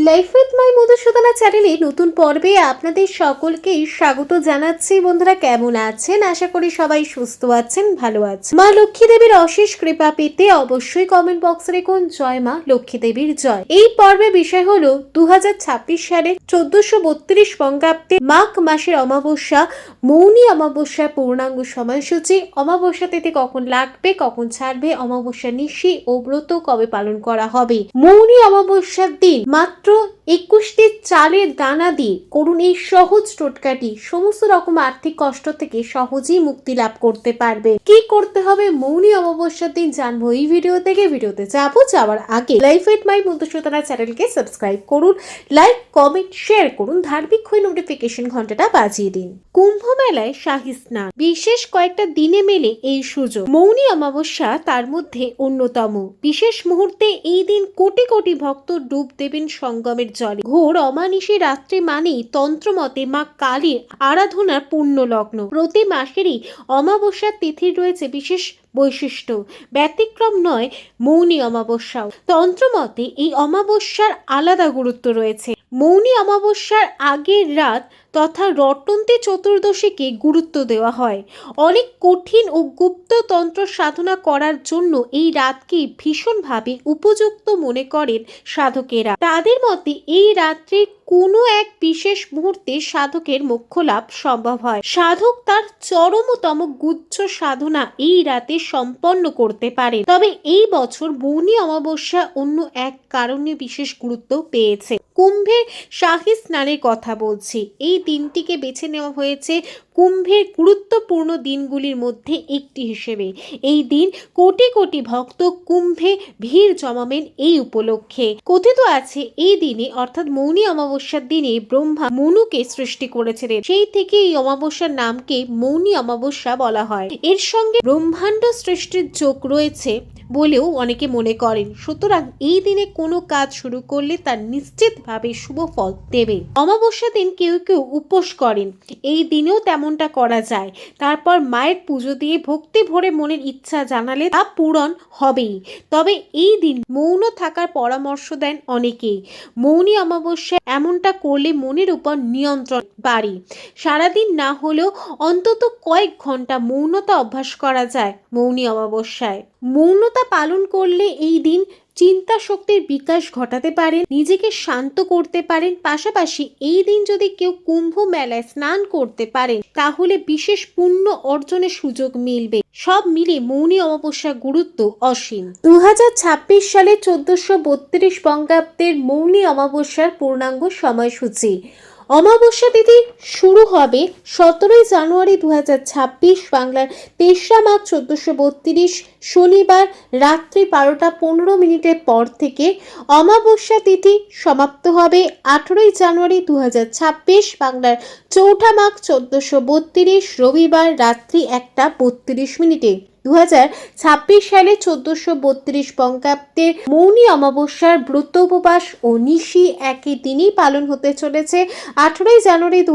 Life with my Madhusudana চ্যানেলে নতুন পর্বে আপনাদের সকলকেই স্বাগত জানাচ্ছি। বন্ধুরা, কেমন আছেন? আশা করি সবাই সুস্থ আছেন, ভালো আছেন। মা লক্ষ্মী দেবীর অশেষ কৃপা পেতে অবশ্যই কমেন্ট বক্সে লিখুন জয় মা লক্ষ্মী দেবীর জয়। এই পর্বে বিষয় হলো দু সালে চোদ্দশো বত্রিশ বঙ্গাব্দে মাঘ মাসের অমাবস্যা, মৌনী অমাবস্যার পূর্ণাঙ্গ সময়সূচি। অমাবস্যা তিথি কখন লাগবে, কখন ছাড়বে, অমাবস্যা নিশি ও ব্রত কবে পালন করা হবে? মৌনী অমাবস্যার দিন মাত্র একুশটি চালের দানা দিয়ে করুন এই সহজ টোটকাটি। সমস্ত রকম আর্থিক কষ্ট থেকে সহজেই মুক্তি লাভ করতে পারবে। কি করতে হবে মৌনী অমাবস্যার দিন জানব এই ভিডিও থেকে। ভিডিওতে যাব, যাওয়ার আগে লাইফ এট মাই মধুসূদনা চ্যানেলকে সাবস্ক্রাইব করুন লাইক কমেন্ট শেয়ার করুন, ধার্মিক হয়ে নোটিফিকেশন ঘন্টাটা বাজিয়ে দিন। কুম্ভ মেলায় শাহী স্নান, বিশেষ কয়েকটা দিনে মেলে এই সুযোগ। মৌনী অমাবস্যা তার মধ্যে অন্যতম। বিশেষ মুহূর্তে এই দিন কোটি কোটি ভক্ত ডুব দেবেন সঙ্গমের জলে। ঘোর অমানিসী রাত্রি মানেই তন্ত্রমতে মা কালীর আরাধনার পূর্ণ লগ্ন প্রতি মাসেরই অমাবস্যার তিথির রয়েছে বিশেষ বৈশিষ্ট্য। ব্যতিক্রম নয় মৌনী অমাবস্যাও। তন্ত্রমতে এই অমাবস্যার আলাদা গুরুত্ব রয়েছে। মৌনী অমাবস্যার আগের রাত তথা রটন্তি চতুর্দশীকে গুরুত্ব দেওয়া হয়। অনেক কঠিন ও গুপ্ত তন্ত্র সাধনা করার জন্য এই রাতকে ভীষণভাবে উপযুক্ত মনে করেন সাধকেরা। তাদের মতে এই রাত্রে কোনো এক বিশেষ মুহূর্তে সাধকের মোক্ষ লাভ সম্ভব হয়। সাধক তার চরমতম গুচ্ছ সাধনা এই রাতে সম্পন্ন করতে পারে। তবে এই বছর মৌনী অমাবস্যা অন্য এক কারণে বিশেষ গুরুত্ব পেয়েছে। কুম্ভের শাহী স্নানের কথা বলছি। এই দিনটিকে বেছে নেওয়া হয়েছে কুম্ভের গুরুত্বপূর্ণ দিনগুলির মধ্যে একটি হিসেবে। এই দিন কোটি কোটি ভক্ত কুম্ভে ভিড় জমাবেন এই উপলক্ষে। কথিত আছে, এই দিনে অর্থাৎ মৌনী অমাবস্যার দিনে ব্রহ্মা মনুকে সৃষ্টি করেছিলেন। সেই থেকে এই অমাবস্যার নামকে মৌনী অমাবস্যা বলা হয়। এর সঙ্গে ব্রহ্মাণ্ড সৃষ্টির যোগ রয়েছে বলেও অনেকে মনে করেন। সুতরাং এই দিনে কোনো কাজ শুরু করলে তার নিশ্চিতভাবে শুভ ফল দেবে। অমাবস্যা দিন কেউ কেউ উপোস করেন। এই দিনেও তেমনটা করা যায়। তারপর মায়ের পুজো দিয়ে ভক্তি ভরে মনের ইচ্ছা জানালে তা পূরণ হবেই। তবে এই দিন মৌন থাকার পরামর্শ দেন অনেকেই। মৌনী অমাবস্যা এমনটা করলে মনের উপর নিয়ন্ত্রণ বাড়ে। সারাদিন না হলেও অন্তত কয়েক ঘণ্টা মৌনতা অভ্যাস করা যায় মৌনী অমাবস্যায়। মৌনতা পালন করলে এই দিন চিন্তা শক্তির বিকাশ ঘটাতে পারেন, নিজেকে শান্ত করতে পারেন, পাশাপাশি এই দিন যদি কেউ কুম্ভ মেলায় স্নান করতে পারেন, তাহলে বিশেষ পুণ্য অর্জনের সুযোগ মিলবে। সব মিলে মৌনী অমাবস্যার গুরুত্ব অসীম। দু হাজার ছাব্বিশ সালে চোদ্দশো বত্রিশ বঙ্গাব্দের মৌনী অমাবস্যার পূর্ণাঙ্গ সময়সূচি। অমাবস্যা তিথি শুরু হবে সতেরোই জানুয়ারি দু ছাব্বিশ বাংলার তেসরা মাঘ চোদ্দশো বত্রিশ শনিবার রাত্রি বারোটা পনেরো মিনিটের পর থেকে অমাবস্যা তিথি সমাপ্ত হবে আঠেরোই জানুয়ারি দু ছাব্বিশ বাংলার চৌঠা মাঘ চোদ্দশো বত্রিশ রবিবার রাত্রি একটা বত্রিশ মিনিটে। দু হাজার ছাব্বিশ সালে চোদ্দশো বত্রিশ বঙ্গাব্দের মৌনী অমাবস্যার ব্রত উপবাস ও নিশি একই দিনই পালন হতে চলেছে। আঠেরোই জানুয়ারি দু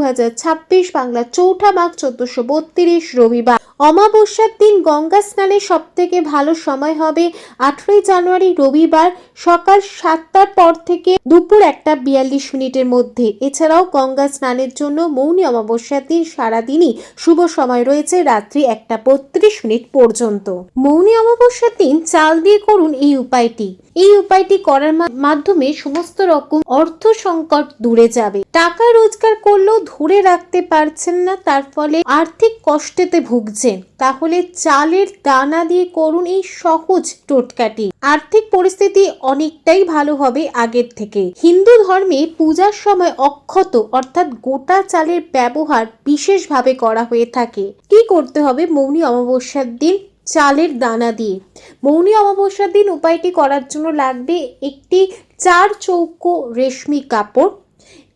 বাংলা চৌঠা মাঘ চোদ্দশো বত্রিশ রবিবার। অমাবস্যার দিন গঙ্গা স্নানের সব থেকে ভালো সময় হবে আঠেরোই জানুয়ারি রবিবার সকাল সাতটার পর থেকে দুপুর একটা বিয়াল্লিশ মিনিটের মধ্যে। এছাড়াও গঙ্গা স্নানের জন্য মৌনি অমাবস্যার দিন সারাদিনই শুভ সময় রয়েছে রাত্রি একটা বত্রিশ মিনিট পর্যন্ত। মৌনি অমাবস্যার দিন চাল দিয়ে করুন এই উপায়টি। এই উপায়টি করার মাধ্যমে সমস্ত রকম অর্থ সংকট দূরে যাবে। টাকা রোজগার করলেও ধরে রাখতে পারছেন না, তার ফলে আর্থিক কষ্টেতে ভুগছেন। তাহলে চালের দানা দিয়ে করুন এই সহজ টোটকাটি। আর্থিক পরিস্থিতি অনেকটাই ভালো হবে আগের থেকে। হিন্দু ধর্মে পূজার সময় অক্ষত, অর্থাৎ গোটা চালের ব্যবহার বিশেষভাবে করা হয়ে থাকে। কি করতে হবে? মৌনী অমাবস্যার দিন চালের দানা দিয়ে। মৌনি অমাবস্যার দিন উপায়টি করার জন্য লাগবে একটি চার চৌকো রেশমি কাপড়।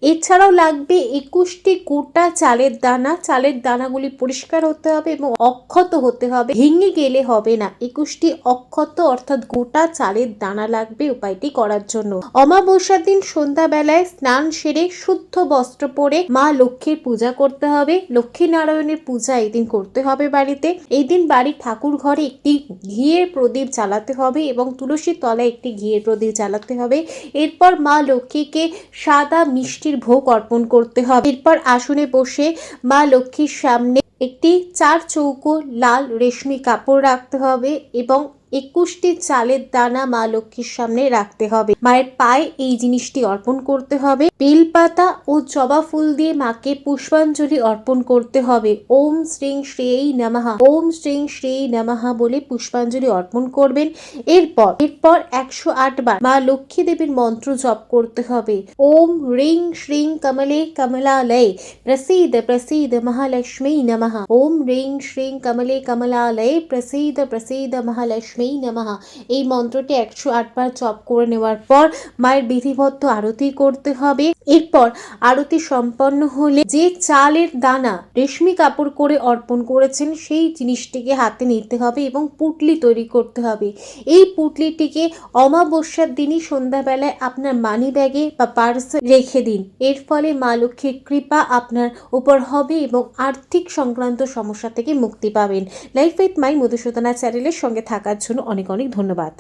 এছাড়াও লাগবে একুশটি গোটা চালের দানা। চালের দানাগুলি পরিষ্কার হতে হবে এবং অক্ষত হতে হবে। ভেঙে গেলে হবে না। একুশটি অক্ষত অর্থাৎ গোটা চালের দানা লাগবে উপায়টি করার জন্য। অমাবস্যার দিন সন্ধ্যাবেলায় স্নান সেরে শুদ্ধ বস্ত্র পরে মা লক্ষ্মীর পূজা করতে হবে। লক্ষ্মী নারায়ণের পূজা এই দিন করতে হবে বাড়িতে। এই দিন বাড়ির ঠাকুর ঘরে একটি ঘিয়ের প্রদীপ জ্বালাতে হবে এবং তুলসীর তলায় একটি ঘিয়ের প্রদীপ জ্বালাতে হবে। এরপর মা লক্ষ্মীকে সাদা মিষ্টির ভোগ অর্পণ করতে হবে। এরপর আসনে বসে মা লক্ষ্মীর সামনে একটি চার চৌকো লাল রেশমি কাপড় রাখতে হবে এবং একুশটি চালের দানা মা লক্ষ্মীর সামনে রাখতে হবে। মায়ের পায়ে এই জিনিসটি অর্পণ করতে হবে। বেলপাতা ও জবা ফুল দিয়ে মাকে পুষ্পাঞ্জলি অর্পণ করতে হবে। ওম শ্রীং শ্রেই নমঃ। ওম শ্রীং শ্রেই নমঃ বলে পুষ্পাঞ্জলি অর্পণ করবেন। এরপর এরপর একশো আট বার মা লক্ষ্মী দেবীর মন্ত্র জপ করতে হবে। ওম রিং শ্রিং কমলে কমলালয়ে প্রসীদ প্রসীদ মহালক্ষ্মী নমঃ। ওম রিং শ্রিং কমলে কমলালয়ে প্রসীদ প্রসীদ মহালক্ষ্মী নমঃ। এই মন্ত্রটি একশো আটবার জপ করে নেওয়ার পর মায়ের বিধিবদ্ধ আরতি করতে হবে। এরপর আরতি সম্পন্ন হলে যে চালের দানা রেশমি কাপড় করে অর্পণ করেছেন, সেই জিনিসটিকে হাতে নিতে হবে এবং পুটলি তৈরি করতে হবে। এই পুটলিটিকে অমাবস্যার দিনই সন্ধ্যাবেলায় আপনার মানি ব্যাগে বা পার্সে রেখে দিন। এর ফলে মা লক্ষ্মীর কৃপা আপনার উপর হবে এবং আর্থিক সংক্রান্ত সমস্যা থেকে মুক্তি পাবেন। লাইফ উইথ মাই মধুসূদনা চ্যানেলের সঙ্গে থাকার জন্য অনেক অনেক ধন্যবাদ।